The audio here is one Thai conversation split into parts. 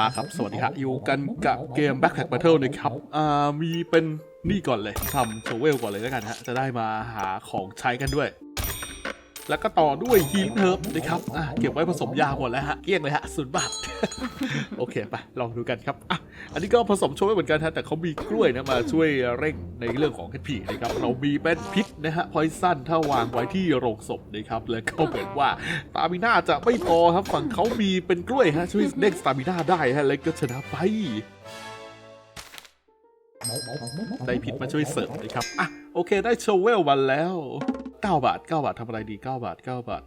มาครับ สวัสดีครับอยู่กันกับเกม Backpack Battle นะครับอ่ามีเป็นนี่ก่อนเลยทำโชเวลก่อนเลยแล้วกันฮะ จะได้มาหาของใช้กันด้วย แล้วก็ต่อด้วยฮีลเฮิร์บนะครับอะเก็บไว้ผสมยาหมดแล้วฮะเกลี้ยงเลยฮะศูนย์บาท โอเค ไป ลองดูกันครับอะ อันนี้ก็ผสมโชว์ไว้เหมือนกันฮะแต่เขามีกล้วยนะมาช่วยเร่งในเรื่องของ HP นะครับเรามีเป็นพิษนะฮะพอยซันถ้าวางไว้ที่โรงศพนะครับแล้วก็เหมือนว่าตามิน่าจะไม่พอครับฝั่งเขามีเป็นกล้วยฮะช่วยเด้งสตามิน่าได้ฮะแล้วก็ชนะไปได้พิษมาช่วยเสริมนะครับอะโอเคได้โชเวลมาแล้ว 9 บาท 9 บาททำอะไรดี 9 บาท 9 บาท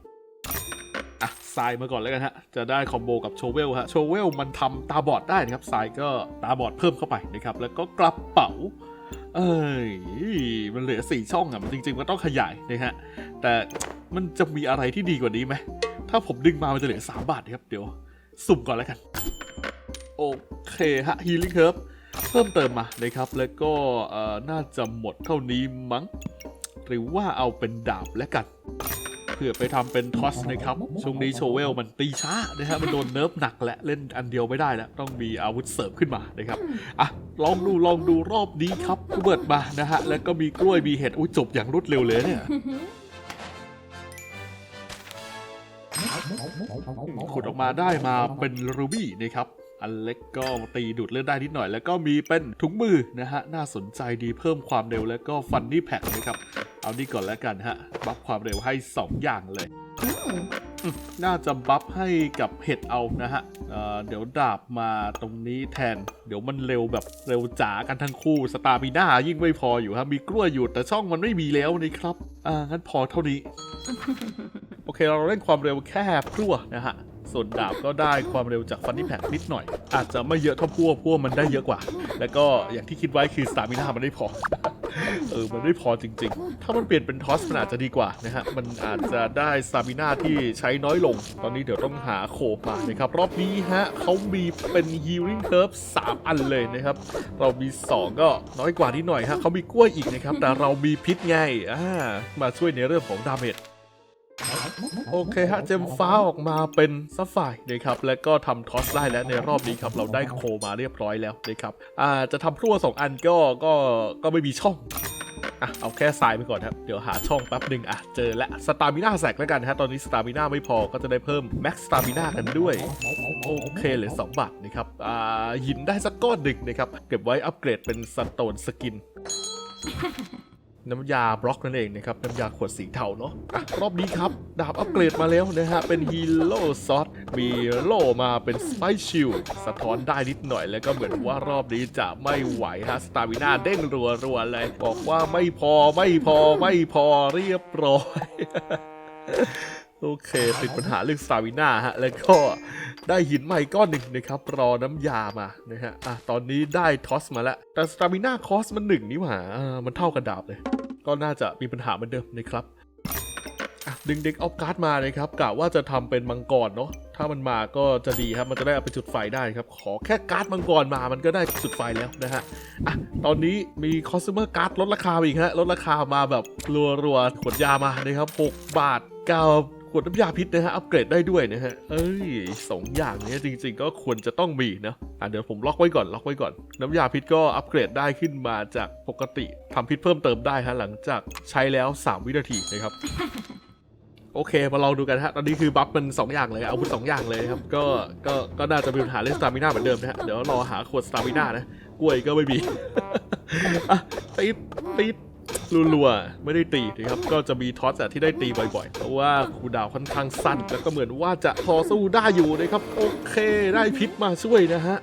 อะทรายมาก่อนแล้วกันฮะ จะได้คอมโบกับโชเวลฮะ โชเวลมันทำตาบอดได้นะครับทรายก็ตาบอดเพิ่มเข้าไปนะครับ แล้วก็กระเป๋า เอ้ย มันเหลือ 4 ช่องอะมันจริงๆมันต้องขยายนะฮะ แต่มันจะมีอะไรที่ดีกว่านี้ไหม ถ้าผมดึงมา มันจะเหลือ 3 บาทนะครับ เดี๋ยว สุ่มก่อนแล้วกัน โอเคฮะ Healing Herb เพิ่มเติมมานะครับ แล้วก็น่าจะหมดเท่านี้มั้ง หรือว่าเอาเป็นดาบแล้วกัน เพื่อไปทำเป็นทอสนะครับ ช่วงนี้โชเวลมันตีช้านะฮะมันโดนเนิร์ฟหนักและเล่นอันเดียวไม่ได้แล้วต้องมีอาวุธเสริมขึ้นมานะครับอะลองดูลองดูรอบนี้ครับเบิร์ดมานะฮะแล้วก็มีกล้วยมีเห็ดอุ้ยจบอย่างรวดเร็วเลยเนี่ยขุดออกมาได้มาเป็นรูบี้นะครับ อันเล็กก็ตีดูดเลือดได้นิดหน่อย แล้วก็มีเป็นถุงมือนะฮะ น่าสนใจดีเพิ่มความเร็วแล้วก็ฟันนี่แพ็คนะครับ เอานี่ก่อนแล้วกันฮะ บัฟความเร็วให้ 2 อย่างเลย น่าจะบัฟให้กับเห็ดเอานะฮะเเดี๋ยวดาบมาตรงนี้แทน เดี๋ยวมันเร็วแบบเร็วจ๋ากันทั้งคู่ สตาร์มีหน้ายิ่งไม่พออยู่ครับมีกล้วยอยู่แต่ช่องมันไม่มีแล้วนะครับ อ่างั้นพอเท่านี้ โอเคเราเล่นความเร็วแค่พรั่วนะฮะ ส่วนดาบก็ได้ความเร็วจากฟันนี่แพ็กนิดหน่อย อาจจะไม่เยอะเท่าพวกพวกมันได้เยอะกว่า แล้วก็อย่างที่คิดไว้คือสตามิน่ามันไม่พอเออ มันไม่พอจริง ๆ ถ้ามันเปลี่ยนเป็นทอสมันอาจจะดีกว่านะฮะ มันอาจจะได้สตามิน่าที่ใช้น้อยลง ตอนนี้เดี๋ยวต้องหาโคมานะครับ รอบนี้ฮะเขามีเป็น healing curve 3อันเลยนะครับ เรามี 2 ก็น้อยกว่านิดหน่อยฮะเขามีกล้วยอีกนะครับ แต่เรามีพิษไงอ่ามาช่วยในเรื่องของดาเมจ โอเคฮะเจมฟ้าออกมาเป็นซัฟไฟนะครับแล้วก็ทำทอสได้แล้วในรอบนี้ครับเราได้โคมาเรียบร้อยแล้วนะครับอ่าจะทำพรั่วสองอันก็ก็ก็ไม่มีช่องอะเอาแค่ทรายไปก่อนครับ เดี๋ยวหาช่องแป๊บหนึ่งอะ เจอแล้วสตามิน่าแสกแล้วกันฮะตอนนี้สตามิน่าไม่พอก็จะได้เพิ่มแม็กสตามิน่ากันด้วย โอเคเหลือ2บาทนะครับ อ่าหินได้สักก้อนหนึ่งนะครับ เก็บไว้อัปเกรดเป็นสโตนสกิน น้ำยาบล็อกนั่นเองนะครับ น้ำยาขวดสีเทาเนาะอะรอบนี้ครับ ดาบอัปเกรดมาแล้วนะฮะ เป็นฮีโร่ซอสมีโล่มาเป็นสไปชิลสะท้อนได้นิดหน่อยแล้วก็เหมือนว่ารอบนี้จะไม่ไหวฮะ สตาร์วิน่าเด้งรัวๆเลย บอกว่าไม่พอไม่พอไม่พอเรียบร้อย โอเคติดปัญหาเรื่องสตาวิน่าฮะ แล้วก็ได้หินใหม่ก้อนหนึ่งนะครับ รอน้ำยามานะฮะอะตอนนี้ได้ทอสมาแล้ว แต่สตามิน่าคอสมันหนึ่งนี่หว่ามันเท่ากันดาบเลย ก็น่าจะมีปัญหาเหมือนเดิมนะครับอะดึงเด็กเอาการ์ดมานะครับกะว่าจะทำเป็นมังกรเนาะถ้ามันมาก็จะดีครับ มันจะได้เอาไปจุดไฟได้ครับ ขอแค่การ์ดมังกรมามันก็ได้จุดไฟแล้วนะฮะอะตอนนี้มีคอส sumer การ์ดลดราคาอีกฮะลดราคามาแบบรัวๆขวดยามานะครับ 6 บาท 9 ขวดน้ำยาพิษนะฮะ อัปเกรดได้ด้วยนะฮะ เอ้ยสองอย่างนี้จริง ๆ ก็ควรจะต้องมีนะ อะเดี๋ยวผมล็อกไว้ก่อน ล็อกไว้ก่อน น้ำยาพิษก็อัปเกรดได้ขึ้นมาจากปกติทำพิษเพิ่มเติมได้ฮะ หลังจากใช้แล้ว 3 วินาทีนะครับ โอเค มาลองดูกันฮะ ตอนนี้คือบัฟมัน 2 อย่างเลยอาวุธ2อย่างเลยครับ ก็ ก็ ก็น่าจะมีปัญหาเรื่องสตามิน่าเหมือนเดิมนะฮะ เดี๋ยวรอหาขวดสตามิน่านะ กล้วยก็ไม่มีอะตีดตี รัวๆไม่ได้ตีนะครับก็จะมีทอสอะที่ได้ตีบ่อยๆ เพราะว่าคูดาวค่อนข้างสั้น แล้วก็เหมือนว่าจะพอสู้ได้อยู่นะครับ โอเคได้พิษมาช่วยนะฮะ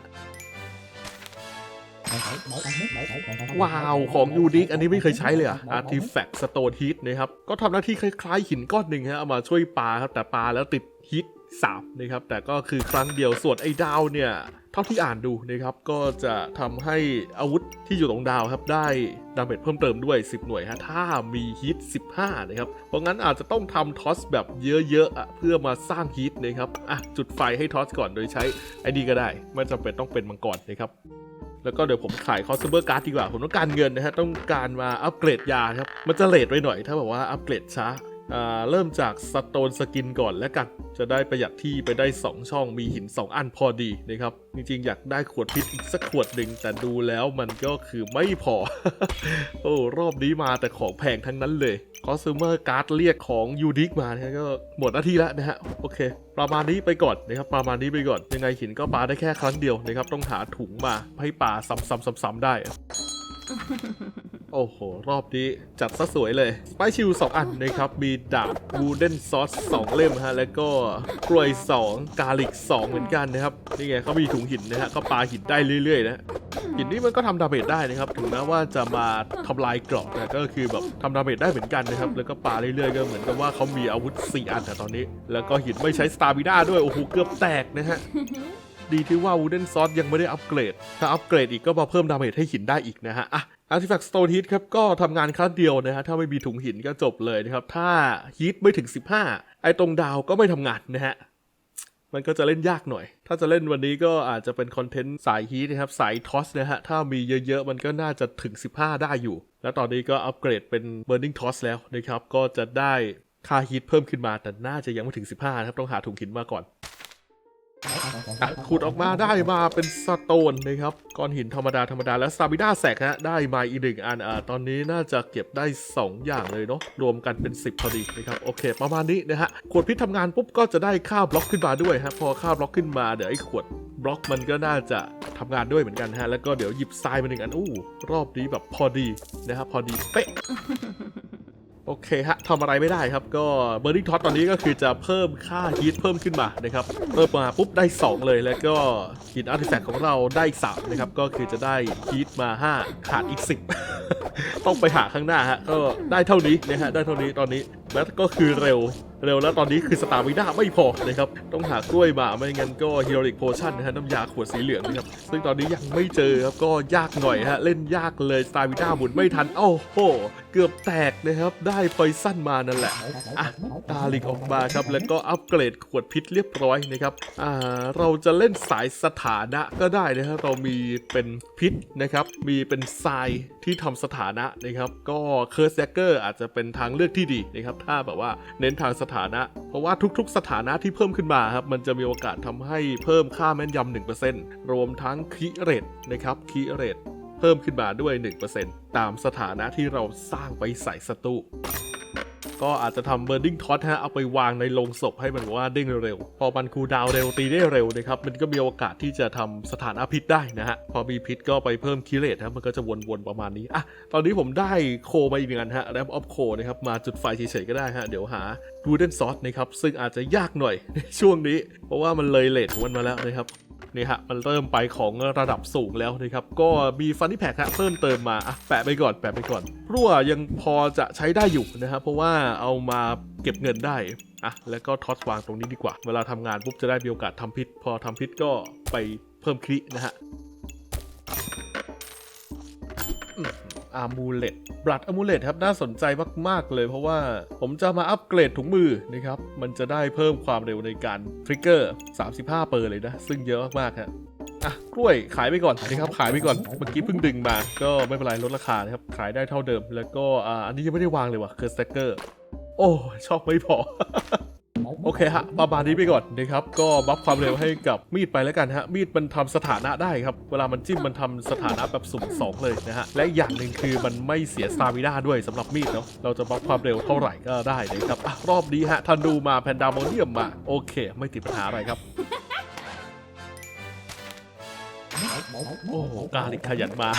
ว้าว ของยูนิคอันนี้ไม่เคยใช้เลยอะอาร์ติแฟกต์สโตนฮิตนะครับ ก็ทำหน้าที่คล้ายๆ หินก้อนหนึ่งฮะเอามาช่วยปลาครับแต่ปลาแล้วติดฮิตสามนะครับแต่ก็คือครั้งเดียวส่วนไอ้ดาวเนี่ย ท่าที่อ่านดูนะครับก็จะทำให้อาวุธที่อยู่ตรงดาวครับได้ดาเมจเพิ่มเติมด้วย 10 หน่วยฮะถ้ามีฮิต 15 นะครับ เพราะงั้นอาจจะต้องทำทอสแบบเยอะๆอะเพื่อมาสร้างฮิตนะครับอะจุดไฟให้ทอสก่อนโดยใช้ไอ้นี่ก็ได้ ไม่จำเป็นต้องเป็นมังกรนะครับแล้วก็เดี๋ยวผมขายคอสเบอร์การ์ดดีกว่า ผมต้องการเงินนะฮะ ต้องการมาอัปเกรดยาครับ มันจะเลทไปหน่อย ถ้าแบบว่าอัปเกรดช้า เริ่มจากสโตนสกินก่อนแล้วกัน จะได้ประหยัดที่ไปได้ 2 ช่องมีหิน 2 อันพอดีนะครับ จริงๆ อยากได้ขวดพิษอีกสักขวดหนึ่งแต่ดูแล้วมันก็คือไม่พอ โอ้ รอบนี้มาแต่ของแพงทั้งนั้นเลยคอส sumer การ์ดเรียกของยูดิกมานะฮะก็หมดหน้าที่แล้วนะฮะ โอเค ประมาณนี้ไปก่อนนะครับ ประมาณนี้ไปก่อน ยังไงหินก็ปาได้แค่ครั้งเดียวนะครับ ต้องหาถุงมาให้ปาซ้ำๆๆๆได้ โอ้โห รอบนี้จัดซะสวยเลยสไปชิลสองอันนะครับ มีดาบวูเดนซอสสองเล่มฮะ แล้วก็กล้วยสองกาลิกสองเหมือนกันนะครับ นี่ไงเขามีถุงหินนะฮะก็ปาหินได้เรื่อยๆ นะหินนี้มันก็ทำดาเมจได้นะครับ ถึงแม้ว่าจะมาทำลายเกรอบนะก็คือแบบทำดาเมจได้เหมือนกันนะครับ แล้วก็ปาเรื่อยๆ ก็เหมือนกับว่าเขามีอาวุธ 4 อันแต่ตอนนี้ แล้วก็หินไม่ใช้สตาร์บิด้าด้วย โอ้โห เกือบแตกนะฮะ ดีที่ว่าวูเดนซอสยังไม่ได้อัปเกรด ถ้าอัปเกรดอีกก็มาเพิ่มดาเมจให้หินได้อีกนะฮะอะอาร์ติแฟกต์สโตนฮีทครับก็ทำงานครั้งเดียวนะฮะถ้าไม่มีถุงหินก็จบเลยนะครับ ถ้าฮีทไม่ถึง 15 ไอ้ตรงดาวก็ไม่ทำงานนะฮะมันก็จะเล่นยากหน่อย ถ้าจะเล่นวันนี้ก็อาจจะเป็นคอนเทนต์สายฮีทนะครับ สายทอสนะฮะ ถ้ามีเยอะๆ มันก็น่าจะถึง 15 ได้อยู่ แล้วตอนนี้ก็อัปเกรดเป็น Burning Toss แล้วนะครับ ก็จะได้ค่าฮีทเพิ่มขึ้นมา แต่น่าจะยังไม่ถึง 15 นะครับ ต้องหาถุงหินมาก่อน อะขุดออกมาได้มาเป็นสโตนนะครับก้อนหินธรรมดาธรรมดาแล้วซาบิด้าแสกฮะได้มาอีกหนึ่งอันอ่าตอนนี้น่าจะเก็บได้ 2 อย่างเลยเนาะรวมกันเป็น 10พอดีนะครับโอเค ประมาณนี้นะฮะขวดพิษทำงานปุ๊บก็จะได้ค่าบล็อกขึ้นมาด้วยฮะพอค่าบล็อกขึ้นมาเดี๋ยวไอ้ขวดบล็อกมันก็น่าจะทำงานด้วยเหมือนกันฮะแล้วก็เดี๋ยวหยิบทรายมาหนึ่งอันอู้รอบนี้แบบพอดีนะครับพอดีเป๊ะ โอเคฮะทำอะไรไม่ได้ครับ ก็เบอร์ i ิงท็อตตอนนี้ก็คือจะเพิ่มค่าฮีทเพิ่มขึ้นมานะครับเพิ่มมาปุ๊บได้ 2 เลยแล้วก็หินอาร์ติแฟกต์ของเราได้อีก3นะครับก็คือจะได้ฮีทมา 5 ขาดอีก 10 ต้องไปหาข้างหน้าฮะก็ได้เท่านี้นะฮะได้เท่านี้ตอนนี้ แล้วก็คือเร็วเร็วแล้วตอนนี้คือสตาร์วิด้าไม่พอนะครับ ต้องหากล้วยมาไม่งั้นก็ฮีโรลิกโพชั่นนะฮะน้ำยาขวดสีเหลืองนะครับ ซึ่งตอนนี้ยังไม่เจอครับก็ยากหน่อยฮะเล่นยากเลยสตาร์วิด้าหมุนไม่ทันโอ้โห เกือบแตกนะครับ ได้พอยสั้นมานั่นแหละอะตาลิกออกมาครับ แล้วก็อัปเกรดขวดพิษเรียบร้อยนะครับอ่าเราจะเล่นสายสถานะก็ได้นะครับเรามีเป็นพิษนะครับ มีเป็นทรายที่ทำสถานะนะครับ ก็เคิร์สแเกอร์อาจจะเป็นทางเลือกที่ดีนะครับถ้าแบบว่าเน้นทางสถานะ เพราะว่าทุกๆ สถานะที่เพิ่มขึ้นมาครับมันจะมีโอกาสทำให้เพิ่มค่าแม่นยำ1%รวมทั้งคีเรตนะครับคีเรตเพิ่มขึ้นมาด้วย 1%ตามสถานะที่เราสร้างไปใส่สตู ก็อาจจะทำเบ r ร์ i ิ g ท็อตฮะเอาไปวางในโลงศพให้มันว่าเด้งเร็ว พอมันคูดาวเร็วตีได้เร็วนะครับมันก็มีโอกาสที่จะทำสถานะพิษได้นะฮะพอมีพิษก็ไปเพิ่มคิเลตครับมันก็จะวนๆประมาณนี้อะตอนนี้ผมได้โคมาอีกหนึ่งอันฮะแรมออฟโคนะครับมาจุดไฟเฉยๆก็ได้ฮะเดี๋ยวหาดูเดนซอสนะครับซึ่งอาจจะยากหน่อยในช่วงนี้ เพราะว่ามันเลยเลทของมันมาแล้วนะครับ นี่ฮะมันเริ่มไปของระดับสูงแล้วนะครับ ก็มีฟันนี่แพกฮะเพิ่มเติมมาอะแปะไปก่อนแปะไปก่อนรั่วยังพอจะใช้ได้อยู่นะครับเพราะว่าเอามาเก็บเงินได้อะแล้วก็ทอสวางตรงนี้ดีกว่า เวลาทำงานปุ๊บจะได้มีโอกาสทำพิษ พอทำพิษก็ไปเพิ่มครินะฮะ อามูเลตบลัดอามูเลตครับน่าสนใจมาก ๆ เลยเพราะว่าผมจะมาอัปเกรดถุงมือนะครับ มันจะได้เพิ่มความเร็วในการทริกเกอร์ 35 เปอร์เลยนะ ซึ่งเยอะมากๆฮะอะกล้วยขายไปก่อนนะครับขายไปก่อนเมื่อกี้เพิ่งดึงมาก็ไม่เป็นไรลดราคานะครับขายได้เท่าเดิม แล้วก็อ่าอันนี้ยังไม่ได้วางเลยว่ะเคอร์สเตเกอร์โอ้ชอบไม่พอ โอเคฮะประมาณนี้ไปก่อนนะครับ ก็บัฟความเร็วให้กับมีดไปแล้วกันฮะ มีดมันทำสถานะได้ครับ เวลามันจิ้มมันทำสถานะแบบสุ่มสองเลยนะฮะ และอย่างหนึ่งคือมันไม่เสียสตามิน่าด้วยสำหรับมีดเนาะ เราจะบัฟความเร็วเท่าไหร่ก็ได้นะครับอรอบนี้ฮะทันดูมาแพนดามเนียมมา โอเค ไม่ติดปัญหาอะไรครับ โอ้โหกาลิกขยันมา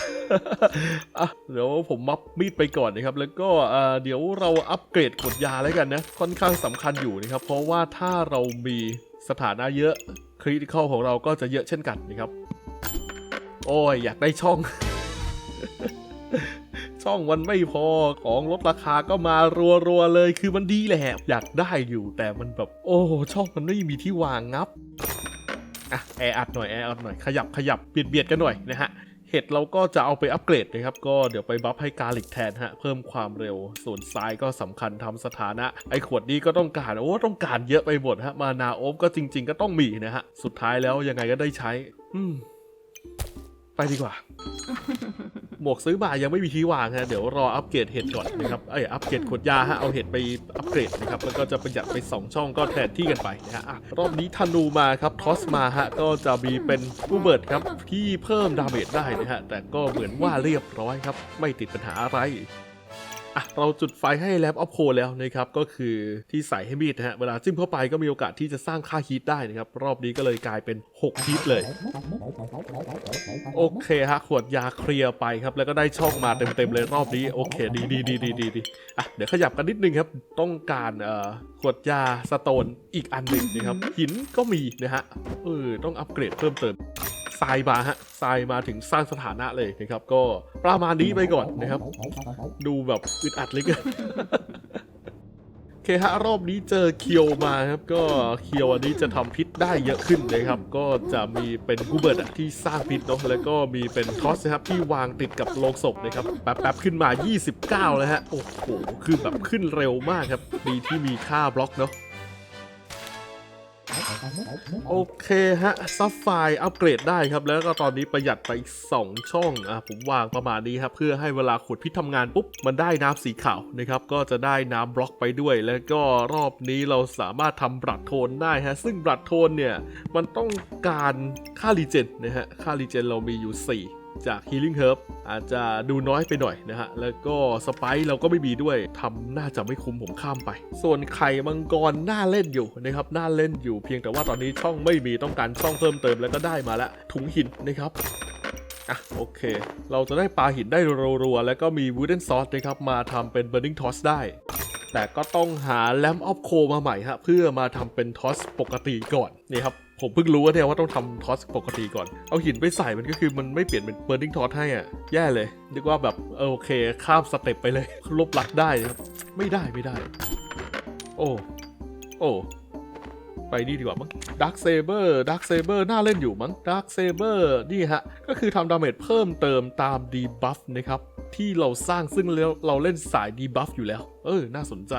อะเดี๋ยวผมมับมีดไปก่อนนะครับ แล้วก็เอ่อเดี๋ยวเราอัปเกรดกดยาแล้วกันนะ ค่อนข้างสำคัญอยู่นะครับ เพราะว่าถ้าเรามีสถานะเยอะคริติคอลของเราก็จะเยอะเช่นกันนะครับ โอ้ย อยากได้ช่อง ช่องมันไม่พอของลดราคาก็มารัวๆเลย คือมันดีแหละ อยากได้อยู่แต่มันแบบ โอ้ช่องมันไม่มีที่วางงับ อะแออัดหน่อยแออัดหน่อยขยับขยับเบียดเบียดกันหน่อยนะฮะเห็ดเราก็จะเอาไปอัปเกรดนะครับ ก็เดี๋ยวไปบัฟให้กาลิกแทนฮะ เพิ่มความเร็ว ส่วนซ้ายก็สำคัญทำสถานะ ไอ้ขวดนี้ก็ต้องการ โอ้ ต้องการเยอะไปหมดฮะ มานาโอฟก็จริง ๆ ก็ต้องมีนะฮะ สุดท้ายแล้วยังไงก็ได้ใช้ อืม ไปดีกว่า หมวกซื้อมายังไม่มีที่วางฮะเดี๋ยวรออัปเกรดเห็ดก่อนนะครับเอ้ยอัปเกรดขวดยาฮะเอาเห็ดไปอัปเกรดนะครับแล้วก็จะประหยัดไป 2 ช่องก็แทนที่กันไปนะฮะอะรอบนี้ธนูมาครับทอสมาฮะก็จะมีเป็นผู้เบิร์ดครับที่เพิ่มดาเมจได้นะฮะแต่ก็เหมือนว่าเรียบร้อยครับ ไม่ติดปัญหาอะไร อะเราจุดไฟให้แลมออฟโคแล้วนะครับก็คือที่ใส่ให้มีดนะฮะเวลาจิ้มเข้าไปก็มีโอกาสที่จะสร้างค่าฮีทได้นะครับรอบนี้ก็เลยกลายเป็น6ฮีทเลย โอเคฮะขวดยาเคลียร์ไปครับแล้วก็ได้ช่องมาเต็มๆเลยรอบนี้โอเคดีดีดีดีดีดีอะเดี๋ยวขยับกันนิดนึงครับต้องการเอ่อขวดยาสโตนอีกอันหนึ่งนะครับหินก็มีนะฮะเออต้องอัปเกรดเพิ่มเติม ทรายมาฮะทรายมาถึงสร้างสถานะเลยนะครับ ก็ประมาณนี้ไปก่อนนะครับ ดูแบบอึดอัดเลยกันเคฮะรอบนี้เจอเคียวมาครับ ก็เคียวอันนี้จะทำพิษได้เยอะขึ้นนะครับ ก็จะมีเป็นกูเบิร์ตที่สร้างพิษเนาะแล้วก็มีเป็นทอสนะครับที่วางติดกับโลงศพนะครับแป๊บๆขึ้นมา 29 แล้วฮะโอ้โหคือแบบขึ้นเร็วมากครับดีที่มีค่าบล็อกเนาะ โอเคฮะซับไฟล์อัปเกรดได้ครับ แล้วก็ตอนนี้ประหยัดไปอีก 2 ช่องอะผมวางประมาณนี้ครับ เพื่อให้เวลาขุดพิษทำงานปุ๊บ มันได้น้ำสีขาวนะครับ ก็จะได้น้ำบล็อกไปด้วย แล้วก็รอบนี้เราสามารถทำบลัดโทนได้ฮะ ซึ่งบลัดโทนเนี่ย มันต้องการค่ารีเจนนะฮะ ค่ารีเจนเรามีอยู่ 4 จาก Healing Herb อาจจะดูน้อยไปหน่อยนะฮะ แล้วก็สไปซ์เราก็ไม่มีด้วยทำน่าจะไม่คุ้มผมข้ามไป ส่วนไข่มังกรน่าเล่นอยู่นะครับ น่าเล่นอยู่เพียงแต่ว่าตอนนี้ช่องไม่มีต้องการช่องเพิ่มเติมแล้วก็ได้มาล้วถุงหินนะครับอะโอเค เราจะได้ปลาหินได้รัวๆ แล้วก็มี Wooden Sword นะครับมาทำเป็น Burning Toss ได้ แต่ก็ต้องหา Lamp of c o มาใหม่ฮะเพื่อมาทำเป็นทอสปกติก่อนนี่ครับ ผมเพิ่งรู้ว่าเนี่ยว่าต้องทำทอสปกติก่อน เอาหินไปใส่มันก็คือมันไม่เปลี่ยนเป็น Burning Toss ให้อะ แย่เลย นึกว่าแบบเออโอเคข้ามสเต็ปไปเลย ลบหลักได้ครับ ไม่ได้ไม่ได้ โอ้ โอ้ไปนี่ดีกว่ามั้งดักเซเบอร์ดักเซเบอร์น่าเล่นอยู่มั้งดักเซเบอร์นี่ฮะ ก็คือทำดาเมจเพิ่มเติมตามดีบัฟนะครับ ที่เราสร้างซึ่งเราเล่นสายดีบัฟอยู่แล้ว เออ น่าสนใจ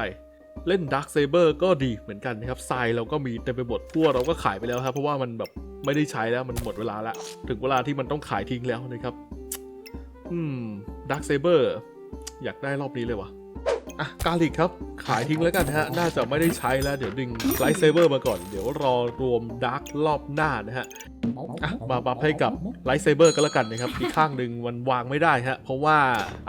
เล่นดักเซเบอร์ก็ดีเหมือนกันนะครับทรายเราก็มีเต็มไปหมดพวกเราก็ขายไปแล้วครับ เพราะว่ามันแบบไม่ได้ใช้แล้วมันหมดเวลาแล้วถึงเวลาที่มันต้องขายทิ้งแล้วนะครับ อืมดักเซเบอร์อยากได้รอบนี้เลยว่ะ อะกาลิกครับ ขายทิ้งแล้วกันฮะ น่าจะไม่ได้ใช้แล้ว เดี๋ยวดึงไลท์เซเบอร์มาก่อน เดี๋ยวรอรวมดาร์กรอบหน้านะฮะอะมาบัฟให้กับไลท์เซเบอร์ก็แล้วกันนะครับ อีกข้างหนึ่งมันวางไม่ได้ฮะ เพราะว่า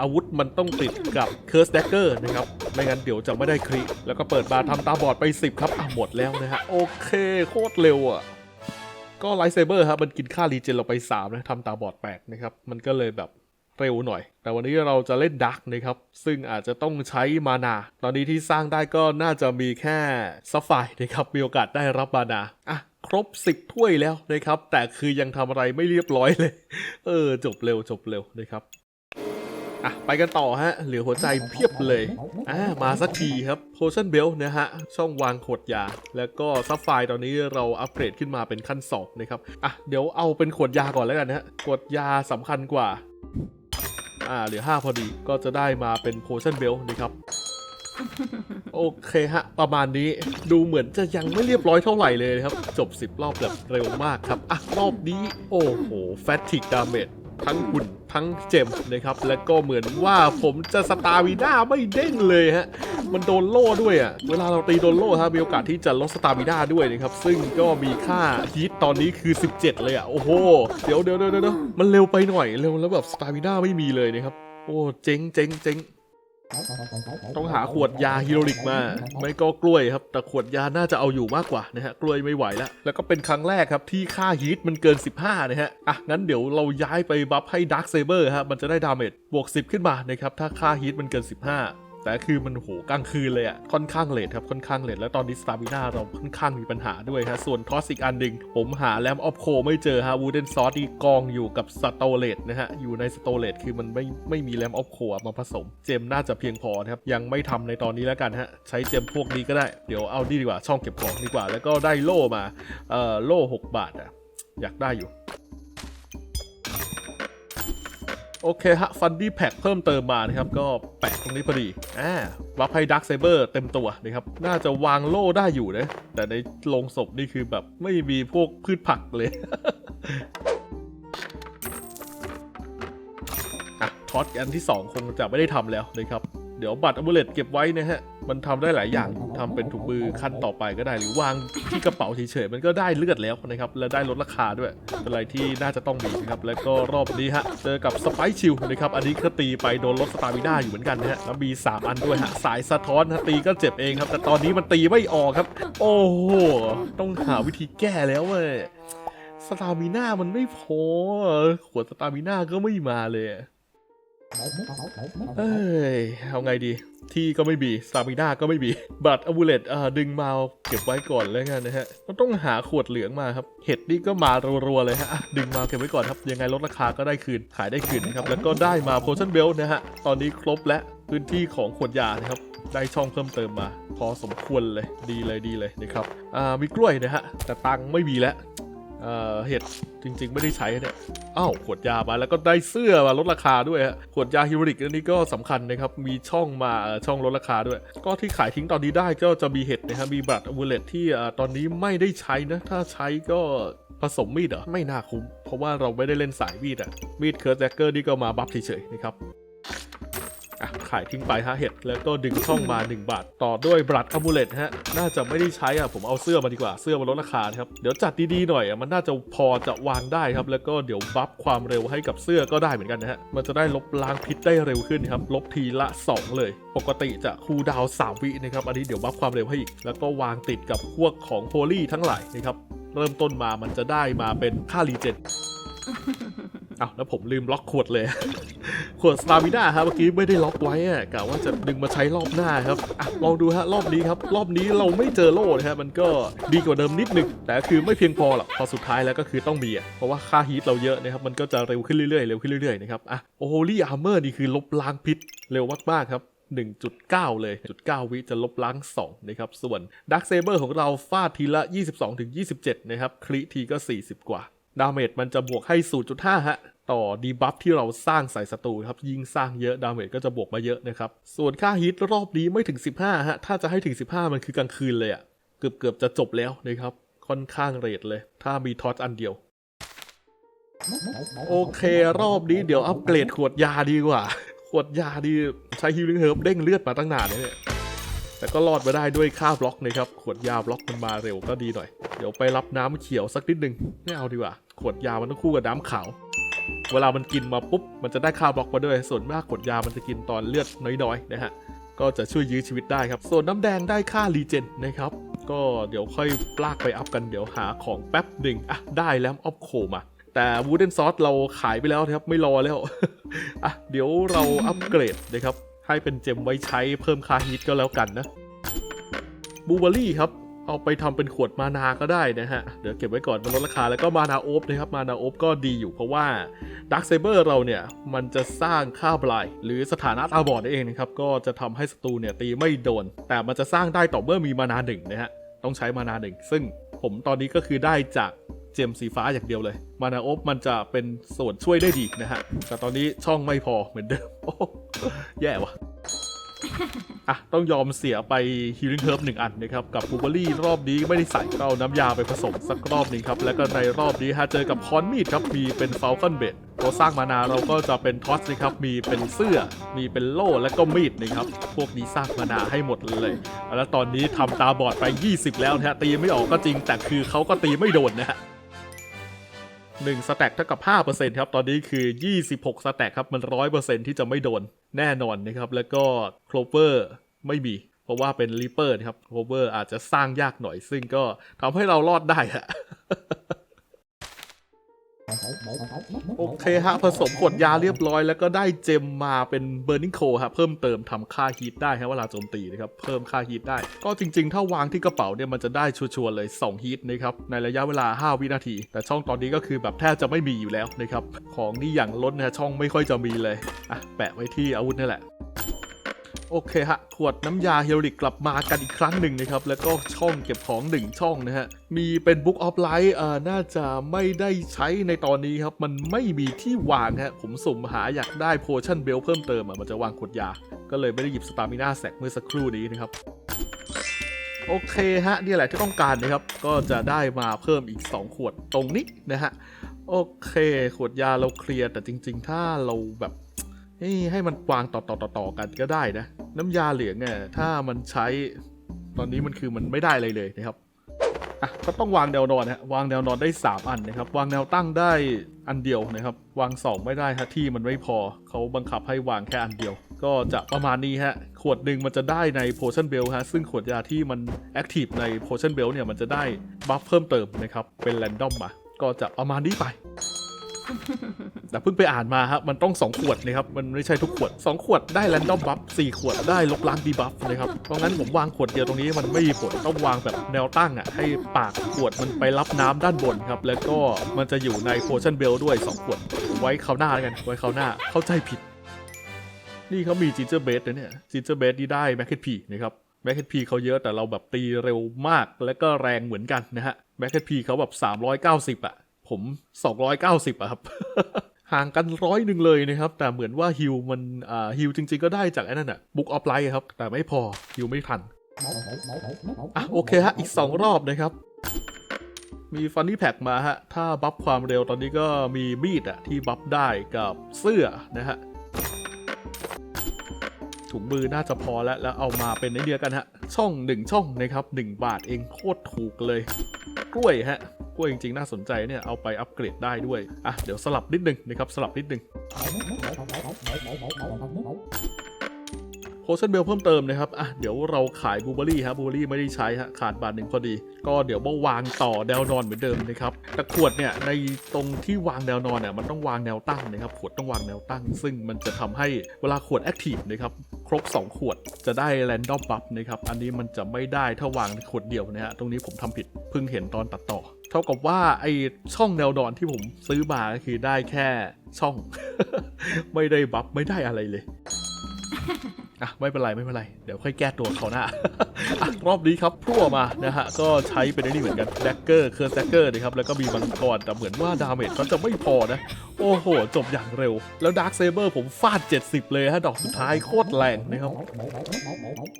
อาวุธมันต้องติดกับเคิร์สแดกเกอร์นะครับ ไม่งั้นเดี๋ยวจะไม่ได้คริแล้วก็เปิดมาทำตาบอดไป 10 ครับอะหมดแล้วนะฮะ โอเค โคตรเร็วอะก็ไลท์เซเบอร์ครับมันกินค่ารีเจนเราไป3นะทำตาบอดแปลกนะครับ มันก็เลยแบบ เร็วหน่อย แต่วันนี้เราจะเล่นดักนะครับ ซึ่งอาจจะต้องใช้มานา ตอนนี้ที่สร้างได้ก็น่าจะมีแค่ซัฟไฟนะครับ มีโอกาสได้รับมานาอะครบ10ถ้วยแล้วนะครับ แต่คือยังทำอะไรไม่เรียบร้อยเลย เออ จบเร็วจบเร็วนะครับอะไปกันต่อฮะ เหลือหัวใจเพียบเลยอ่ามาสักทีครับ Potion Belt นะฮะ ช่องวางขวดยา แล้วก็ซับไฟตอนนี้เราอัปเกรดขึ้นมาเป็นขั้น2นะครับ อะ เดี๋ยวเอาเป็นขวดยาก่อนแล้วกันนะฮะ ขวดยาสำคัญกว่า อ่าเหลือ 5 พอดีก็จะได้มาเป็น Potion Belt นะครับ โอเคฮะ ประมาณนี้ดูเหมือนจะยังไม่เรียบร้อยเท่าไหร่เลยนะครับ จบ 10 รอบแบบเร็วมากครับ อะ รอบนี้ โอ้โห Fatigue Damage ทั้งหุ่นทั้งเจมนะครับ แล้วก็เหมือนว่าผมจะสตาร์วีด้าไม่เด้งเลยฮะ มันโดนโล่ด้วยอะ่ะ เวลาเราตีโดนโล่ครับมีโอกาสที่จะลดสตาร์วีด้าด้วยนะครับ ซึ่งก็มีค่าฮีทตอนนี้คือ 17 เลยอะ่ะ โอ้โห เดี๋ยวเดี๋ยวเดี๋ยวเดี๋ยวมันเร็วไปหน่อย เร็วแล้วแบบสตาร์วีด้าไม่มีเลยนะครับ โอ้ เจ๊งเจ๊งเจ๊ง ต้องหาขวดยาฮิโรลิกมา ไม่ก็กล้วยครับ แต่ขวดยาน่าจะเอาอยู่มากกว่านะฮะ กล้วยไม่ไหวแล้ว แล้วก็เป็นครั้งแรกครับที่ค่าฮีทมันเกิน 15 นะฮะ อะ งั้นเดี๋ยวเราย้ายไปบัฟให้ดาร์คเซเบอร์ฮะ มันจะได้ดาเมจบวก 10 ขึ้นมานะครับ ถ้าค่าฮีทมันเกิน 15 แต่คือมันโหกลางคืนเลยอะค่อนข้างเลทครับค่อนข้างเลทแล้วตอนนี้สตาร์บิน่าเราค่อนข้างมีปัญหาด้วยฮะส่วนทอสอีกอันหนึ่งผมหาแลมออฟโคไม่เจอฮะวูเดนซอสที่กองอยู่กับสโตเลตนะฮะอยู่ในสโตเลตคือมันไม่ไม่มีแลมออฟโคมาผสม เจมน่าจะเพียงพอนะครับยังไม่ทำในตอนนี้แล้วกันฮะใช้เจมพวกนี้ก็ได้เดี๋ยวเอาดีดีกว่าช่องเก็บของดีกว่า แล้วก็ได้โล่มาเอ่อโล่6บาทอะอยากได้อยู่ โอเคฮะฟันดี้แพ็คเพิ่มเติมมานะครับ ก็แปะตรงนี้พอดีอ่าวับให้ดักไซเบอร์เต็มตัวนะครับ น่าจะวางโล่ได้อยู่นะ แต่ในโรงศพนี่คือแบบไม่มีพวกพืชผักเลยอะท็อตอันที่ 2 คงจะไม่ได้ทำแล้วนะครับ เดี๋ยวบัตรอ m u เลตเก็บไว้นะฮะ มันทำได้หลายอย่างทำเป็นถุงมือขั้นต่อไปก็ได้ หรือวางที่กระเป๋าเฉยๆมันก็ได้เลือดแล้วนะครับ และได้ลดราคาด้วยเป็นอะไรที่น่าจะต้องมีนะครับแล้วก็รอบนี้ฮะเจอกับสไปชิลนะครับอันนี้ก็ตีไปโดนลดสตามิน่าอยู่เหมือนกันนะฮะแล้วมี 3 อันด้วยฮะสายสะท้อนฮะตีก็เจ็บเองครับ แต่ตอนนี้มันตีไม่ออกครับ โอ้โหต้องหาวิธีแก้แล้วเว้ยสตาร์มิน่ามันไม่พอขวดสตาร์มิน่าก็ไม่มาเลย เอ้ย เอาไงดี ที่ก็ไม่มีสตามิน่าก็ไม่มีบัตรอ m u เลตอ่าดึงมาเก็บไว้ก่อนแล้วกันนะฮะมันต้องหาขวดเหลืองมาครับ เห็ดนี่ก็มารัวๆเลยฮะ ดึงมาเก็บไว้ก่อนครับ ยังไงลดราคาก็ได้คืน ขายได้คืนนะครับ แล้วก็ได้มาโพชั่นเบลนะฮะ ตอนนี้ครบและพื้นที่ของขวดยานะครับ ได้ช่องเพิ่มเติมมา พอสมควรเลย ดีเลยดีเลยนะครับ อ่า มีกล้วยนะฮะ แต่ตังไม่มีแล้ว เอ่อเห็ดจริง ๆ ไม่ได้ใช้เนี่ยอ้าวขวดยามาแล้วก็ได้เสื้อมาลดราคาด้วยฮะขวดยาฮิวริกอันนี้ก็สำคัญนะครับมีช่องมาช่องลดราคาด้วย ก็ที่ขายทิ้งตอนนี้ได้ก็จะมีเห็ดนะครับมีบัตรอ m u เลตที่ตอนนี้ไม่ได้ใช้นะถ้าใช้ก็ผสมมีดเหรอไม่น่าคุ้ม เพราะว่าเราไม่ได้เล่นสายมีดอะมีดเคิร์ดแจ็คเกอร์นี่ก็มาบัฟเฉยๆนะครับ ขายทิ้งไปฮะเห็ดแล้วก็ดึงช่องมา 1 บาท ต่อด้วยบรัดอ m u เลตฮะน่าจะไม่ได้ใช้อะผมเอาเสื้อมาดีกว่าเสื้อมาลดราคานะครับเดี๋ยวจัดดีๆหน่อยอะมันน่าจะพอจะวางได้ครับ แล้วก็เดี๋ยวบัฟความเร็วให้กับเสื้อก็ได้เหมือนกันนะฮะมันจะได้ลบล้างพิษได้เร็วขึ้นครับลบทีละ 2 เลย ปกติจะคูลดาวน์3วินะครับอันนี้เดี๋ยวบัฟความเร็วให้อีก แล้วก็วางติดกับพวกของโพลีทั้งหลายนะครับเริ่มต้นมามันจะได้มาเป็นค่ารีเจนอ้าวแล้วผมลืมล็อกขวดเลย ขวดสตาร์มิน่าครับเมื่อกี้ไม่ได้ล็อกไว้อะกะว่าจะดึงมาใช้รอบหน้าครับอะลองดูฮะรอบนี้ครับ รอบนี้เราไม่เจอโล่นะฮะมันก็ดีกว่าเดิมนิดนึงแต่คือไม่เพียงพอหรอกพอสุดท้ายแล้วก็คือต้องมีอะเพราะว่าค่าฮีทเราเยอะนะครับมันก็จะเร็วขึ้นเรื่อยๆเร็วขึ้นเรื่อยๆนะครับอะโอโฮลี่อาร์เมอร์นี่คือลบล้างพิษเร็วมากๆครับ1.9 เลย1.9วิจะลบล้าง 2 นะครับ ส่วนดักเซเบอร์ของเราฟาดทีละ 22-27 นะครับ คลิทีก็ 40 กว่า ดาเมจมันจะบวกให้ 0.5 ฮะ ต่อดีบัฟที่เราสร้างใส่ศัตรูครับ ยิ่งสร้างเยอะดาเมจก็จะบวกมาเยอะนะครับ ส่วนค่าฮิตรอบนี้ไม่ถึง 15ฮะถ้าจะให้ถึง 15 มันคือกลางคืนเลยอะเกือบเกือบจะจบแล้วนะครับ ค่อนข้างเรทเลย ถ้ามีทอสอันเดียว โอเครอบนี้เดี๋ยวอัปเกรดขวดยาดีกว่า ขวดยาดีใช้ฮิลลิ่งเฮิร์บเด้งเลือดมาตั้งนานเนี่ยแต่ก็รอดมาได้ด้วยค่าบล็อกนะครับ ขวดยาบล็อกมันมาเร็วก็ดีหน่อย เดี๋ยวไปรับน้ำเขียวสักนิดนึงไม่เอาดีกว่า ขวดยามันต้องคู่กับน้ำขาว เวลามันกินมาปุ๊บ มันจะได้ค่าบล็อกมาด้วย ส่วนมากขวดยามันจะกินตอนเลือดน้อยๆนะฮะ ก็จะช่วยยื้อชีวิตได้ครับ ส่วนน้ำแดงได้ค่ารีเจนนะครับ ก็เดี๋ยวค่อยลากไปอัพกัน เดี๋ยวหาของแป๊บหนึ่งอะได้แล้วออฟโคมาแต่วูเดนซอสเราขายไปแล้วนะครับ ไม่รอแล้ว อะเดี๋ยวเราอัปเกรดนะครับ ให้เป็นเจมไว้ใช้เพิ่มค่าฮิตก็แล้วกันนะบูเบอรี่ครับ เอาไปทำเป็นขวดมานาก็ได้นะฮะ เดี๋ยวเก็บไว้ก่อนมันลดราคาแล้วก็มานาโอบนะครับ มานาโอบก็ดีอยู่เพราะว่าดักเซเบอร์เราเนี่ย มันจะสร้างค่าบลายหรือสถานะตาบอดนั่นเองนะครับ ก็จะทำให้ศัตรูเนี่ยตีไม่โดน แต่มันจะสร้างได้ต่อเมื่อมีมานาหนึ่งนะฮะ ต้องใช้มานาหนึ่งซึ่งผมตอนนี้ก็คือได้จากเจมสีฟ้าอย่างเดียวเลย มานาโอบมันจะเป็นส่วนช่วยได้ดีนะฮะ แต่ตอนนี้ช่องไม่พอเหมือนเดิมโอ้แย่ว่ะ อะต้องยอมเสียไป Healing Herb หนึ่งอันนะครับ กับบูเบอรี่รอบนี้ไม่ได้ใส่ก็เอาน้ำยาไปผสมสักรอบหนึงครับ แล้วก็ในรอบนี้ฮะเจอกับคอนมีดครับ มีเป็น Falcon b e d ตัวสร้างมานาเราก็จะเป็นท็อสนะครับ มีเป็นเสื้อ มีเป็นโล่และก็มีดนะครับ พวกนี้สร้างมานาให้หมดเลย แล้วตอนนี้ทำตาบอดไป 20 แล้วนะฮะตีไม่ออกก็จริง แต่คือเขาก็ตีไม่โดนนะฮะ 1สแต็กเท่ากับ 5%ครับ ตอนนี้คือ 26สแต็กครับ มัน 100%ที่จะไม่โดนแน่นอนนะครับ แล้วก็โคลเวอร์ไม่มี เพราะว่าเป็นรีเปอร์ครับโคลเวอร์อาจจะสร้างยากหน่อย ซึ่งก็ทำให้เรารอดได้ฮะ โอเคฮะ ผสมขวดยาเรียบร้อย แล้วก็ได้เจมมาเป็นเบ r ร์ i ิงโคฮะ เพิ่มเติมทำค่าฮีทได้ฮะเวลาโจมตีนะครับ เพิ่มค่าฮีทได้ ก็จริง ๆ ถ้าวางที่กระเป๋าเนี่ยมันจะได้ชัวร์ๆเลย 2 ฮีทนะครับ ในระยะเวลา 5 วินาที แต่ช่องตอนนี้ก็คือแบบแทบจะไม่มีอยู่แล้วนะครับ ของนี่อย่างล้นนะช่องไม่ค่อยจะมีเลยอะแปะไว้ที่อาวุธนี่แหละ โอเคฮะ ขวดน้ำยาเฮลิกกลับมากันอีกครั้งหนึ่งนะครับ แล้วก็ช่องเก็บของหนึ่งช่องนะฮะ มีเป็น Book of Light เอ่อน่าจะไม่ได้ใช้ในตอนนี้ครับ มันไม่มีที่วางฮะ ผมสุ่มหาอยากได้ Potion Belt เพิ่มเติมอะมันจะวางขวดยา ก็เลยไม่ได้หยิบสตามิน่าแสกเมื่อสักครู่นี้นะครับโอเคฮะนี่แหละที่ต้องการนะครับ ก็จะได้มาเพิ่มอีก 2 ขวดตรงนี้นะฮะ โอเค ขวดยาเราเคลียร์แต่จริง ๆ ถ้าเราแบบ ให้ให้มันวางต่อต่อต่อต่อกันก็ได้นะ น้ำยาเหลืองเนี่ยถ้ามันใช้ตอนนี้มันคือมันไม่ได้อะไรเลยนะครับอะก็ต้องวางแนวนอนฮะวางแนวนอนได้ 3 อันนะครับ วางแนวตั้งได้อันเดียวนะครับ วาง 2 ไม่ได้ฮะที่มันไม่พอเขาบังคับให้วางแค่อันเดียว ก็จะประมาณนี้ฮะขวดหนึ่งมันจะได้ใน potion bell ฮะซึ่งขวดยาที่มัน active ใน potion bell เนี่ยมันจะได้บัฟเพิ่มเติมนะครับเป็น random มาก็จะประมาณนี้ไป แต่เพิ่งไปอ่านมาครับมันต้อง 2 ขวดนะครับ มันไม่ใช่ทุกขวด 2 ขวดได้แรนดอมบัฟ4ขวดได้ลบล้างดีบัฟนะครับเพราะงั้นผมวางขวดเดียวตรงนี้มันไม่มีผลต้องวางแบบแนวตั้งอะให้ปากขวดมันไปรับน้ำด้านบนครับ แล้วก็มันจะอยู่ในโพชั่นเบลด้วย 2 ขวด ไว้คราวหน้าแล้วกันไว้คราวหน้าเข้าใจผิด นี่เขามีจินเจอร์เบสนะเนี่ยจินเจอร์เบสที่ได้แมคเก็ตพีนะครับแมคเก็ตพีเขาเยอะแต่เราแบบตีเร็วมากและก็แรงเหมือนกันนะฮะแมคเก็ตพีเขาแบบ 390อะ ผม290อะครับ ห่างกันร้อยหนึ่งเลยนะครับ แต่เหมือนว่าฮิวมันอ่าฮิวจริง ๆ ก็ได้จากไอ้นั่นอะบุ๊กออฟไลท์ครับ แต่ไม่พอฮิวไม่ทันอะโอเคฮะ อีก2รอบนะครับมีฟันนี่แพ็กมาฮะ ถ้าบัฟความเร็วตอนนี้ก็มีมีดอะที่บัฟได้กับเสื้อนะฮะ ถุงมือน่าจะพอแล้ว แล้วเอามาเป็นไอเดียกันฮะ ช่อง1ช่องนะครับ1บาทเองโคตรถูกเลย กล้วยฮะ ล้วยจริงๆน่าสนใจเนี่ยเอาไปอัปเกรดได้ด้วยอะเดี๋ยวสลับนิดนึงนะครับสลับนิดนึงโพชั่นเบลเพิ่มเติมนะครับ อะ เดี๋ยวเราขายบูเบอรี่ครับบูเบอรี่ไม่ได้ใช้ฮะ ขาดบาทหนึ่งพอดี ก็เดี๋ยวมาวางต่อแนวนอนเหมือนเดิมนะครับ แต่ขวดเนี่ยในตรงที่วางแนวนอนเนี่ยมันต้องวางแนวตั้งนะครับ ขวดต้องวางแนวตั้ง ซึ่งมันจะทำให้เวลาขวดแอคทีฟนะครับ ครบ 2 ขวดจะได้แรนดอมบัฟนะครับ อันนี้มันจะไม่ได้ถ้าวางขวดเดียวนะฮะ ตรงนี้ผมทำผิด เพิ่งเห็นตอนตัดต่อ เท่ากับว่าไอช่องแนวดอนที่ผมซื้อมาก็คือได้แค่ช่อง ไม่ได้บัฟไม่ได้อะไรเลย อะไม่เป็นไรไม่เป็นไร เดี๋ยวค่อยแก้ตัวเขาหน้ารอบนี้ครับพั่วมานะฮะก็ใช้เป็นไอ้นี่เหมือนกันแดกเกอร์เคิร์สแดกเกอร์นะครับแล้วก็มีมังกรแต่เหมือนว่าดาเมจเขาจะไม่พอนะ โอ้โห จบอย่างเร็ว แล้วดาร์คเซเบอร์ผมฟาด 70 เลยฮะ ดอกสุดท้ายโคตรแรงนะครับ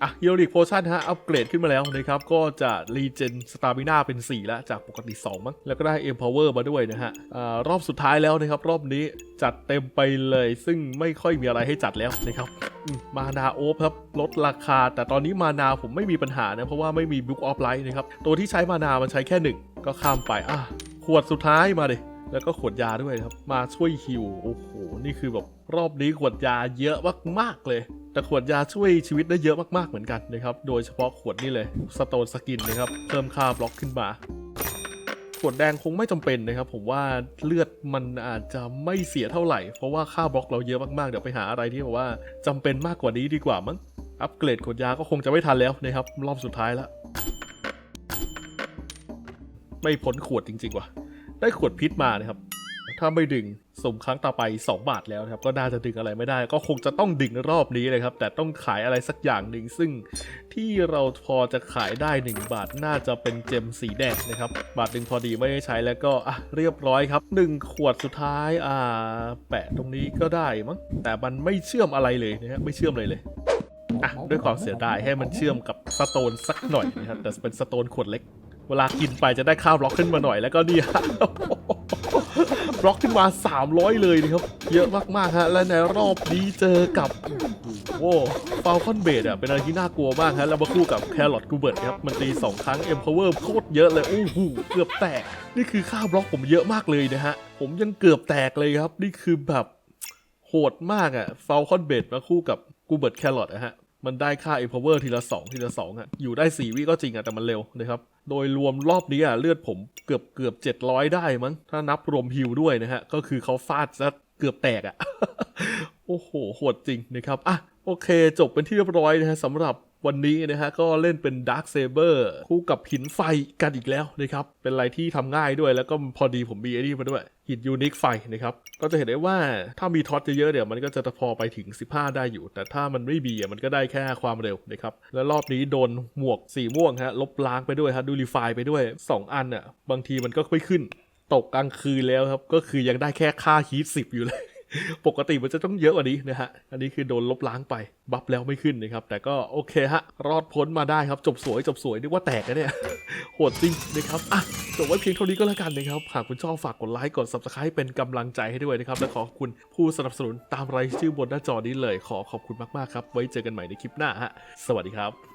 อะเฮิโอริกโพชั่นฮะ อัปเกรดขึ้นมาแล้วนะครับ ก็จะรีเจนสตามิน่าเป็น 4 แล้ว จากปกติ 2 มั้งแล้วก็ได้ Empower มาด้วยนะฮะอ่ารอบสุดท้ายแล้วนะครับ รอบนี้จัดเต็มไปเลย ซึ่งไม่ค่อยมีอะไรให้จัดแล้วนะครับมมานาโอฟครับลดราคา แต่ตอนนี้มานาผมไม่มีปัญหานะ เพราะว่าไม่มีบุ๊กออฟไลท์นะครับ ตัวที่ใช้มานามันใช้แค่หนึ่งก็ข้ามไปอะขวดสุดท้ายมาดิแล้วก็ขวดยาด้วยครับ มาช่วยฮิวโอ้โห นี่คือแบบรอบนี้ขวดยาเยอะมากๆเลย แต่ขวดยาช่วยชีวิตได้เยอะมากๆเหมือนกันนะครับ โดยเฉพาะขวดนี่เลยสโตนสกินนะครับ เพิ่มค่าบล็อกขึ้นมา ขวดแดงคงไม่จำเป็นนะครับ ผมว่าเลือดมันอาจจะไม่เสียเท่าไหร่ เพราะว่าค่าบล็อกเราเยอะมากๆ เดี๋ยวไปหาอะไรที่แบบว่าจำเป็นมากกว่านี้ดีกว่ามั้ง อัปเกรดขวดยาก็คงจะไม่ทันแล้วนะครับ รอบสุดท้ายละ ไม่พ้นขวดจริงๆว่ะ ได้ขวดพิษมานะครับ ถ้าไม่ดึงสมครั้งต่อไป 2 บาทแล้วครับ ก็น่าจะดึงอะไรไม่ได้ ก็คงจะต้องดึงรอบนี้เลยครับ แต่ต้องขายอะไรสักอย่างหนึ่ง ซึ่งที่เราพอจะขายได้ 1 บาทน่าจะเป็นเจมสีแดงนะครับ บาทหนึ่งพอดีไม่ได้ใช้แล้วก็อะเรียบร้อยครับ 1 ขวดสุดท้ายอ่าแปะตรงนี้ก็ได้มั้งแต่มันไม่เชื่อมอะไรเลยนะฮะไม่เชื่อมเลยเลยอะด้วยความเสียดายให้มันเชื่อมกับสโตนสักหน่อยนะครับแต่เป็นสโตนขวดเล็ก เวลากินไปจะได้ข้าวบล็อกขึ้นมาหน่อยแล้วก็เนี่ย บล็อกขึ้นมา 300 เลยนะครับ เยอะมากๆฮะและในรอบนี้เจอกับโอ้ฟาลคอนเบดอะเป็นอะไรที่น่ากลัวมากฮะแล้วมาคู่กับแครอทกูเบิร์ตครับมันตี 2 ครั้ง Empower โคตรเยอะเลยโอ้โหเกือบแตก นี่คือค่าบล็อกผมเยอะมากเลยนะฮะ ผมยังเกือบแตกเลยครับ นี่คือแบบโหดมากอะ่ะฟ a ลคอนเบดมาคู่กับกูเบิร์ตแครอทอะฮะ มันได้ค่า Empower ทีละ 2 ทีละ 2อะอยู่ได้ 4 วิก็จริงอะแต่มันเร็วนะครับ โดยรวมรอบนี้อะเลือดผมเกือบเกือบ 700 ได้มั้ง ถ้านับรวมฮิวด้วยนะฮะ ก็คือเขาฟาดซะเกือบแตกอะโอ้โหโหดจริงนะครับ อะ โอเค จบเป็นที่เรียบร้อยนะฮะสำหรับ วันนี้นะฮะก็เล่นเป็น Dark Saber คู่กับหินไฟกันอีกแล้วนะครับ เป็นอะไรที่ทำง่ายด้วยแล้วก็พอดีผมมีไอ้นี่มาด้วยหินยูนิคไฟนะครับ ก็จะเห็นได้ว่าถ้ามีท็อตเยอะๆเดี๋ยวมันก็จะพอไปถึง 15 ได้อยู่ แต่ถ้ามันไม่มีอะมันก็ได้แค่ความเร็วนะครับ แล้วรอบนี้โดนหมวกสีม่วงฮะลบล้างไปด้วยฮะดูรีไฟไปด้วย 2 อันอะบางทีมันก็ไม่ขึ้น ตกกลางคืนแล้วครับก็คือยังได้แค่ค่าฮีทสิบอยู่เลย ปกติมันจะต้องเยอะกว่านี้นะฮะ อันนี้คือโดนลบล้างไป บัฟแล้วไม่ขึ้นนะครับ แต่ก็โอเคฮะ รอดพ้นมาได้ครับ จบสวยจบสวยนึกว่าแตกนะเนี่ย โหดจริงนะครับอะจบไว้เพียงเท่านี้ก็แล้วกันนะครับ หากคุณชอบฝากกดไลค์ กด subscribe เป็นกำลังใจให้ด้วยนะครับ และขอขอบคุณผู้สนับสนุนตามรายชื่อบนหน้าจอนี้เลย ขอขอบคุณมากๆครับ ไว้เจอกันใหม่ในคลิปหน้าฮะ สวัสดีครับ